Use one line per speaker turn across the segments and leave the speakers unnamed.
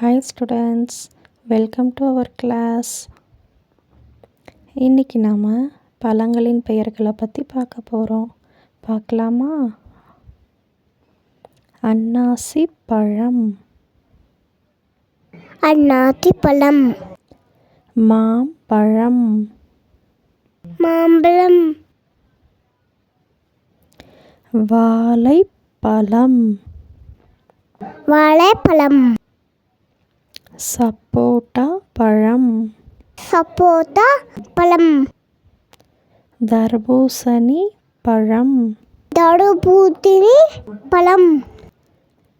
Hi students welcome to our class இன்றைக்கி நாம் பழங்களின் பெயர்களை பற்றி பார்க்க போகிறோம் பார்க்கலாமா? அன்னாசி பழம்.
அன்னாசி பழம்.
மாம்பழம்
மாம்பழம்.
வாழைப்பழம்.
வாழைப்பழம்.
சப்போட்டா பழம்.
சப்போட்டா பழம்.
தர்பூசணி பழம்.
தடுப்பூத்தினி பழம்.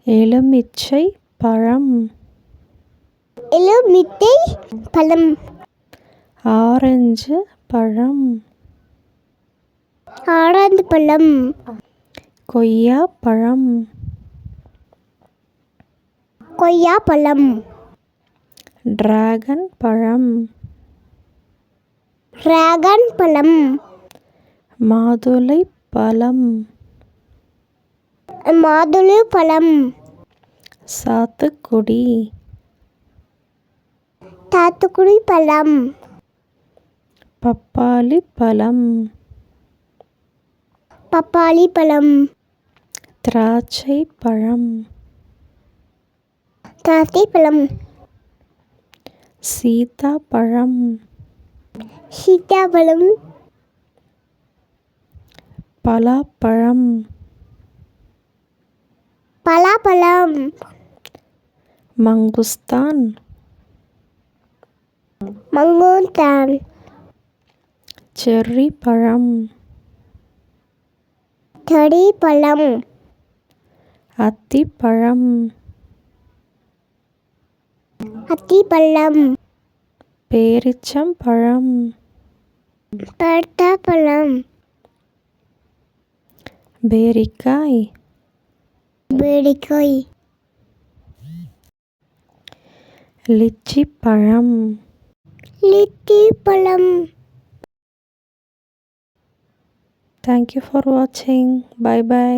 எலுமிச்சை பழம்.
எலுமிச்சை பழம்.
ஆரஞ்சு பழம்.
ஆரஞ்சு பழம்.
கொய்யா பழம்.
கொய்யா பழம்.
டிராகன் பழம்
டிராகன் பழம்
மாதுளை பழம்
மாதுளை பழம்
சாத்துக்குடி
சாத்துக்குடி பழம்
பப்பாளி பழம்
பப்பாளி பழம்
திராட்சை பழம்
திராட்சை பழம்
சீதாப்பழம்.
சீத்தாப்பழம்
பலாப்பழம்.
பலாப்பழம்.
மங்குஸ்தான்.
மங்கோத்தான்
செர்ரி பழம்
செடி பழம்
அத்திப்பழம்.
அத்திப்பழம்
பேரிச்சம்பழம்
பழம்
பேரிக்காய்
பேடிக்காய்
லிச்சி பழம்
லிட்டி பழம்
தேங்க்யூ ஃபார் வாட்சிங் பை பை